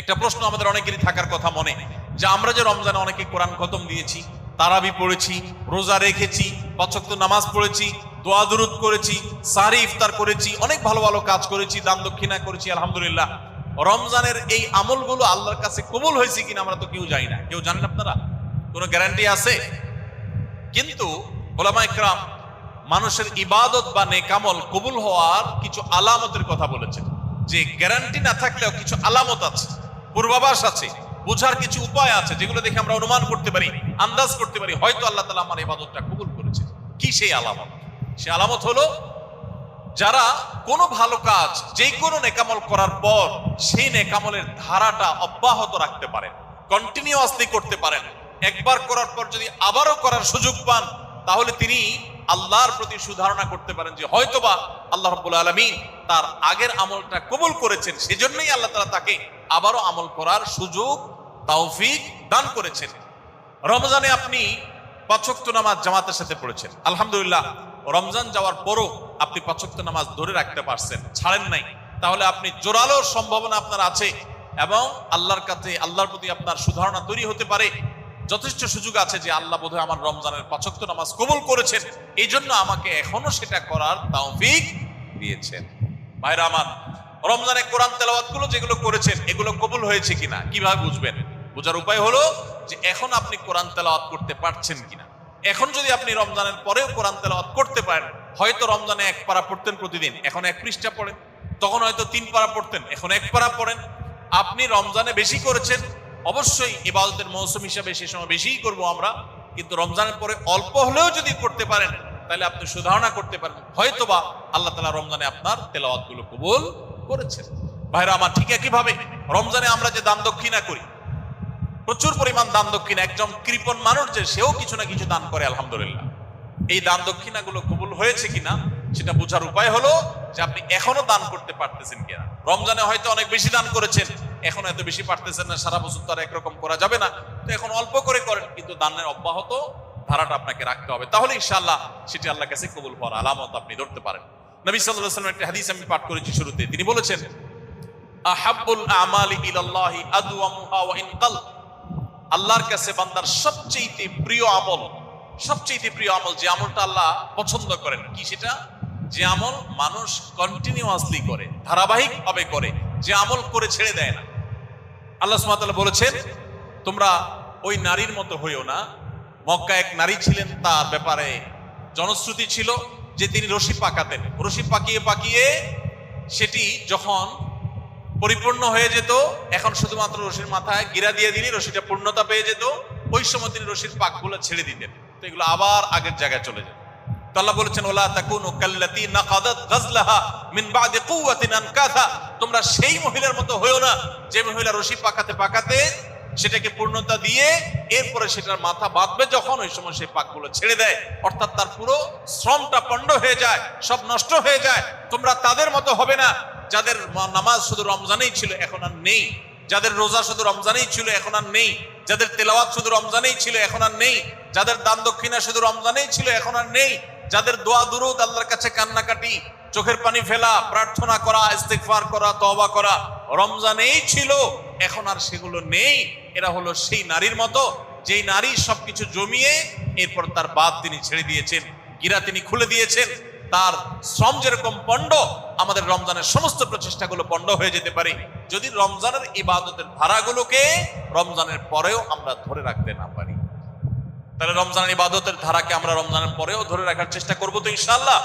একটা প্রশ্ন আমাদের অনেকেরই থাকার কথা মনে, যে আমরা যে রমজানে অনেকে কোরআন খতম দিয়েছি, তারাবি পড়েছি, রোজা রেখেছি পছক্ত নামাজ পড়েছি, দোয়া দুরুদ করেছি, সারি ইফতার করেছি, অনেক ভালো ভালো কাজ করেছি, দান দক্ষিণা করেছি, আলহামদুলিল্লাহ। রমজানের এই আমলগুলো আল্লাহর কাছে কবুল হয়েছে কিনা আমরা তো কেউ জানি না। কেউ জানেন আপনারা? কোনো গ্যারান্টি আছে? কিন্তু ওলামা মানুষের ইবাদত বা নেকামল কবুল হওয়ার কিছু আলামতের কথা বলেছেন। যে গ্যারান্টি না থাকলেও কিছু আলামত আছে। পূর্বাভাস আছে, বোঝার কিছু উপায় আছে যেগুলো দেখে আমরা অনুমান করতে পারি, আন্দাজ করতে পারি, হয়তো আল্লাহ তালা আমার ইবাদতটা কবুল করেছে। কি সেই আলামত? সে আলামত হলো, যারা কোনো ভালো কাজ যে কোনো নেকামল করার পর সেই নেকামলের ধারাটা অব্যাহত রাখতে পারেন কন্টিনিউয়াসলি করতে পারেন। একবার করার পর যদি আবারও করার সুযোগ পান, তাহলে তিনি আল্লাহর প্রতি সুধারণা করতে পারেন যে হয়তোবা আল্লাহ রব্বুল আলমী তার আগের আমলটা কবুল করেছেন, সেজন্যই আল্লাহ তালা তাকে আবারও আমল করার সুযোগ তাওফিক দান করেছেন। রমজানে আপনি পাঁচক্ত নামাজ জামাতের সাথে পড়েছেন। আলহামদুলিল্লাহ, রমজান যাওয়ার পরও আপনি পাঁচক্ত নামাজ ধরে রাখতে পারছেন, ছাড়েন নাই। তাহলে আপনি জোরালো সম্ভাবনা আপনার আছে এবং আল্লাহর কাছে, আল্লাহর প্রতি আপনার সুধারণা তৈরি হতে পারে। যথেষ্ট সুযোগ আছে যে আল্লাহ বোধহয় আমার রমজানের পাঁচক্ত নামাজ কবুল করেছেন। এই জন্য আমাকে এখনও সেটা করার তাওফিক দিয়েছেন। ভাইরা আমার রমজানে কোরআন তেলাওয়াতগুলো যেগুলো করেছেন, এগুলো কবুল হয়েছে কিনা, কীভাবে বুঝবেন? বোঝার উপায় হলো যে এখন আপনি কোরআন তেলাওয়াত করতে পারছেন কিনা। এখন যদি আপনি রমজানের পরেও কোরআন তেলাওয়াত করতে পারেন, হয়তো রমজানে এক পারা পড়তেন প্রতিদিন, এখন এক পৃষ্ঠা পড়েন, তখন হয়তো তিন পারা পড়তেন, এখন এক পারা পড়েন। আপনি রমজানে বেশি করেছেন, অবশ্যই ইবাদতের মৌসুম হিসাবে সে সময় বেশিই করব আমরা, কিন্তু রমজানের পরে অল্প হলেও যদি করতে পারেন, তাহলে আপনি সুধারণা করতে পারেন হয়তোবা আল্লাহ তালা রমজানে আপনার তেলাওয়াতগুলো কবুল করেছেন। ভাইরা, আমার ঠিক একইভাবে রমজানে আমরা যে দান দক্ষিণা করি, প্রচুর পরিমাণ দান দক্ষিণা, একজন কৃপণ মানুষ যে, সেও কিছু না কিছু দান করে, আলহামদুলিল্লাহ। এই দান দক্ষিণাগুলো কবুল হয়েছে কিনা, সেটা বোঝার উপায় হলো যে, আপনি এখনও দান করতে পারতেছেন কিনা। রমজানে হয়তো অনেক বেশি দান করেছেন, এখন এত বেশি পারতেছেন না, সারা বছর তো আর একরকম করা যাবে না। তো এখন অল্প করে করেন, কিন্তু দানের অব্যাহত ধারাটা আপনাকে রাখতে হবে। তাহলে ইনশাআল্লাহ সেটি আল্লাহ কাছে কবুল হওয়ার আলামত আপনি ধরতে পারেন। নবী সাল্লাল্লাহু আলাইহি ওয়াসাল্লাম একটা হাদিস আমি পাঠ করেছি শুরুতে। তিনি বলেছেন আল্লাহর কাছে বান্দার সবচেয়ে প্রিয় আমল সবচেয়ে প্রিয় আমল যে আমলটা আল্লাহ পছন্দ করেন, কি সেটা? যে আমল মানুষ কন্টিনিউয়াসলি করে ধারাবাহিক ভাবে করে, যে আমল করে ছেড়ে দেয় না। আল্লাহ সুবহানাহু বলেছেন, তোমরা ওই নারীর মতো হইও না। মক্কা এক নারী ছিলেন, তার ব্যাপারে জনশ্রুতি ছিল যে তিনি রশি পাকাতেন। রশি পাকিয়ে পাকিয়ে সেটি যখন পরিপূর্ণ হয়ে যেত, এখন শুধুমাত্র রশির মাথায় গিরা দিয়ে দিলে রশিটা পূর্ণতা পেয়ে যেত, ওই সময় তিনি রশির পাকগুলো ছেড়ে দিতেন। তো এগুলো আবার আগের জায়গায় চলে যেত। বলেছেন, ওলা তোমরা সেই মহিলার মতো হয়েও না, যে মহিলা রশি পাকাতে পাকাতে সেটাকে পূর্ণতা দিয়ে এরপরে সেটার মাথা বাঁধবে যখন ওই সময় সেই পাকগুলো ছেড়ে দেয়। অর্থাৎ তার পুরো শ্রমটা পণ্ড হয়ে যায়, সব নষ্ট হয়ে যায়। তোমরা তাদের মতো হবে না। যাদের নামাজ শুধু রমজানেই ছিল, এখন আর নেই। যাদের রোজা শুধু রমজানেই ছিল, এখন আর নেই। যাদের তেলাওয়াত শুধু রমজানেই ছিল, এখন আর নেই। যাদের দান দক্ষিণা শুধু রমজানেই ছিল, এখন আর নেই। যাদের দোয়া দুরুদ আল্লাহর কাছে কান্নাকাটি, চোখের পানি ফেলা, প্রার্থনা করা, ইস্তেগফার করা, তওবা করা, রমজানেই ছিল। এখন আর সেগুলো নেই। এরা হলো সেই নারীর মতো, যেই নারী সবকিছু জমিয়ে এরপর তার বাদ তিনি ছেড়ে দিয়েছেন, গিরা তিনি খুলে দিয়েছেন। তার শ্রম যেরকম পণ্ড, আমাদের রমজানের সমস্ত প্রচেষ্টাগুলো পণ্ড হয়ে যেতে পারে। যদি রমজানের ইবাদতের ধারাগুলোকে রমজানের পরেও আমরা ধরে রাখতে না পারি। তাহলে রমজানের ইবাদতের ধারাকে আমরা রমজানের পরেও ধরে রাখার চেষ্টা করব তো ইনশাআল্লাহ।